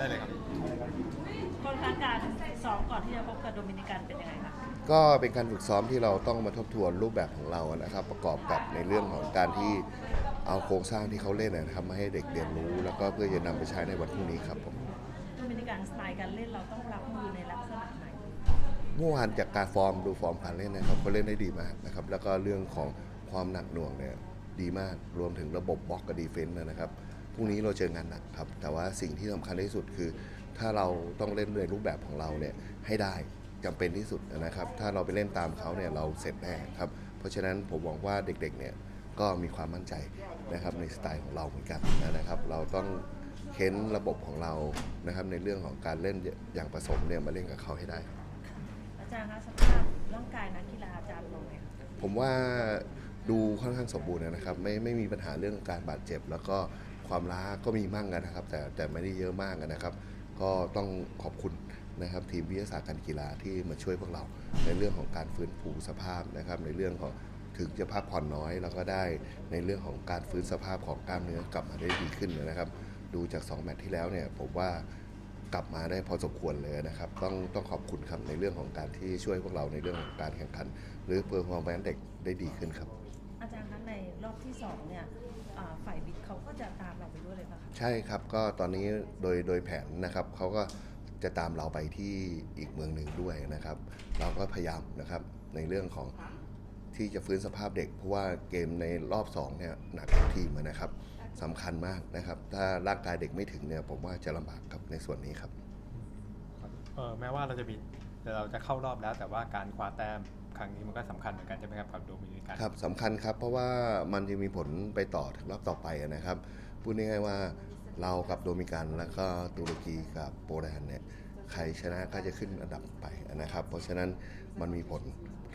ได้เลยครับโค้ชคะการซ้อมก่อนที่จะพบกับโดมินิกันเป็นยังไงคะก็เป็นการฝึกซ้อมที่เราต้องมาทบทวนรูปแบบของเรานะครับ ประกอบกับในเรื่องของการที่เอาโครงสร้างที่เขาเล่นนะครับมาให้เด็กเรียนรู้ แล้วก็เพื่อจะนำไปใช้ในวันพรุ่งนี้ครับผมโดมินิกันสไตล์การเล่นเราต้องรับมือในลักษณะไหนเมื่อวานจากการฟอร์มดูฟอร์มการเล่นนะครับก็เล่นได้ดีมากนะครับแล้วก็เรื่องของความหนักหน่วงเนี่ยดีมากรวมถึงระบบบล็อกกับดีเฟนต์นะครับพ รุ่งนี้เราเจองานหนักครับ แต่ว่าสิ่งที่สำคัญที่สุดคือ ถ้าเราต้องเล่นในรูปแบบของเราเนี่ยให้ได้จำเป็นที่สุดนะครับ ถ้าเราไปเล่นตามเขาเนี่ยเราเสร็จแน่ครับ เพราะฉะนั้นผมหวังว่าเด็กๆเนี่ยก็มีความมั่นใจนะครับในสไตล์ของเราเหมือนกันนะครับ เราต้องเค้นระบบของเรานะครับในเรื่องของการเล่นอย่างผสมเนี่ยมาเล่นกับเขาให้ได้ อาจารย์คะสภาพร่างกายนักกีฬาอาจารย์ลงไหมคะผมว่าดูค่อนข้างสมบูรณ์นะครับ ไม่ไม่มีปัญหาเรื่องการบาดเจ็บ แล้วก็ ความล้าก็มีมั่งนะครับ แต่แต่ไม่ได้เยอะมากนะครับ ก็ต้องขอบคุณนะครับทีมวิทยาศาสตร์การกีฬาที่มาช่วยพวกเราในเรื่องของการฟื้นฟูสภาพนะครับ ในเรื่องของถึงจะพักผ่อนน้อยแล้วก็ได้ในเรื่องของการฟื้นสภาพของกล้ามเนื้อกลับมาได้ดีขึ้นนะครับ ดูจาก 2 แมตช์ที่แล้วเนี่ยผมว่ากลับมาได้พอสมควรเลยนะครับ ต้องต้องขอบคุณครับในเรื่องของการที่ช่วยพวกเราในเรื่องของการแข่งขัน หรือเพื่อความแวนเด็กได้ดีขึ้นครับ อาจารย์คะในรอบที่สองเนี่ย อ่าฝ่ายวิทย์เขาก็จะตามเราไปด้วยเลยป่ะคะใช่ครับก็ตอนนี้โดยโดยแผนนะครับเขาก็จะตามเราไปที่อีกเมืองหนึ่งด้วยนะครับ เราก็พยายามนะครับในเรื่องของที่จะฟื้นสภาพเด็ก เพราะว่าเกมในรอบ2เนี่ยหนักทุกทีมนะครับสำคัญมากนะครับ ถ้าร่างกายเด็กไม่ถึงเนี่ยผมว่าจะลำบากครับในส่วนนี้ครับ เออแม้ว่าเราจะมีแต่เราจะเข้ารอบแล้วแต่ว่าการคว้าแต้ม ครั้งนี้มันก็สำคัญเหมือนกันใช่ไหมครับกับโดมินิกันครับสำคัญครับเพราะว่ามันจะมีผลไปต่อถึงรอบต่อไปนะครับพูดง่ายๆว่าเรากับโดมิกันแล้วก็ตุรกีกับโปแลนด์เนี่ยใครชนะก็จะขึ้นอันดับไปนะครับ เพราะฉะนั้นมันมีผล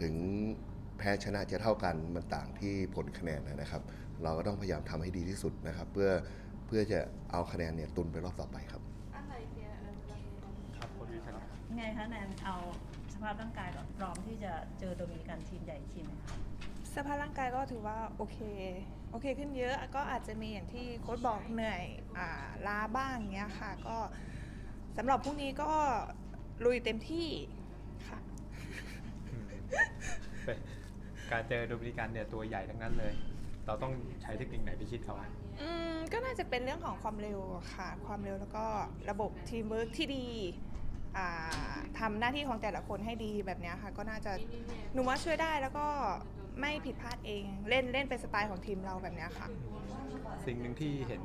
ถึงแพ้ชนะจะเท่ากันมันต่างที่ผลคะแนนนะครับ เราก็ต้องพยายามทำให้ดีที่สุดนะครับ เพื่อเพื่อจะเอาคะแนนเนี่ยตุนไปรอบต่อไปครับครับคนวิทย์ครับไงคะแนนเอา สภาพร่างกายก่อนพร้อมที่จะเจอโดมินิกันทีมใหญ่ทีมไหมคะสภาพร่างกายก็ถือว่าโอเคโอเคขึ้นเยอะก็อาจจะมีอย่างที่โค้ชบอกเหนื่อยอ่าล้าบ้างเงี้ยค่ะ ก็สำหรับพรุ่งนี้ก็ลุยเต็มที่ค่ะอืมเป็นการเจอโดมินิกันเนี่ยตัวใหญ่ทั้งนั้นเลย เราต้องใช้เทคนิคไหนพิชิตเขาอะอืมก็น่าจะเป็นเรื่องของความเร็วอะค่ะ ความเร็วแล้วก็ระบบทีมเวิร์กที่ดีอ่า ทำหน้าที่ของแต่ละคนให้ดีแบบเนี้ยค่ะ ก็น่าจะหนูว่าช่วยได้แล้วก็ไม่ผิดพลาดเองเล่นเล่นเป็นสไตล์ของทีมเราแบบเนี้ยค่ะ สิ่งหนึ่งที่เห็น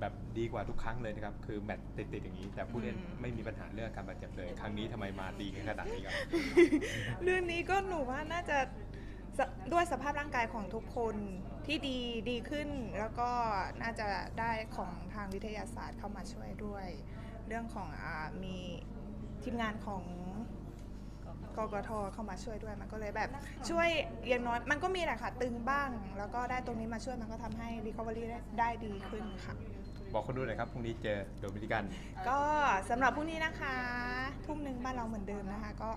แบบดีกว่าทุกครั้งเลยนะครับ คือแมตช์ติดๆอย่างนี้ แต่ผู้เล่นอืมไม่มีปัญหาเรื่องการบาดเจ็บเลย ครั้งนี้ทำไมมาดีกันขนาดนี้ครับเรื่องนี้ก็หนูว่าน่าจะสด้วยสภาพร่างกายของทุกคนที่ดีดีขึ้น แล้วก็น่าจะได้ของทางวิทยาศาสตร์เข้ามาช่วยด้วย เรื่องของอามี ทีมงานของกกทเข้ามาช่วยด้วยมันก็เลยแบบช่วยอย่างน้อยมันก็มีแหละค่ะตึงบ้าง แล้วก็ได้ตรงนี้มาช่วยมันก็ทำให้ recovery ได้ได้ดีขึ้นค่ะ บอกคนดูหน่อยครับพรุ่งนี้เจอโดมินิกัน ก็สำหรับพรุ่งนี้นะคะ ทุ่มหนึ่งบ้านเราเหมือนเดิมนะคะ ก็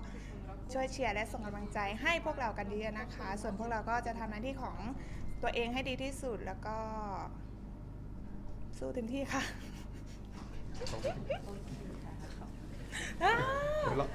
ช่วยเชียร์และส่งกำลังใจให้พวกเรากันเยอะๆนะคะ ส่วนพวกเราก็จะทำหน้าที่ของตัวเองให้ดีที่สุดแล้วก็ สู้เต็มที่ค่ะ ขอบคุณ 啊，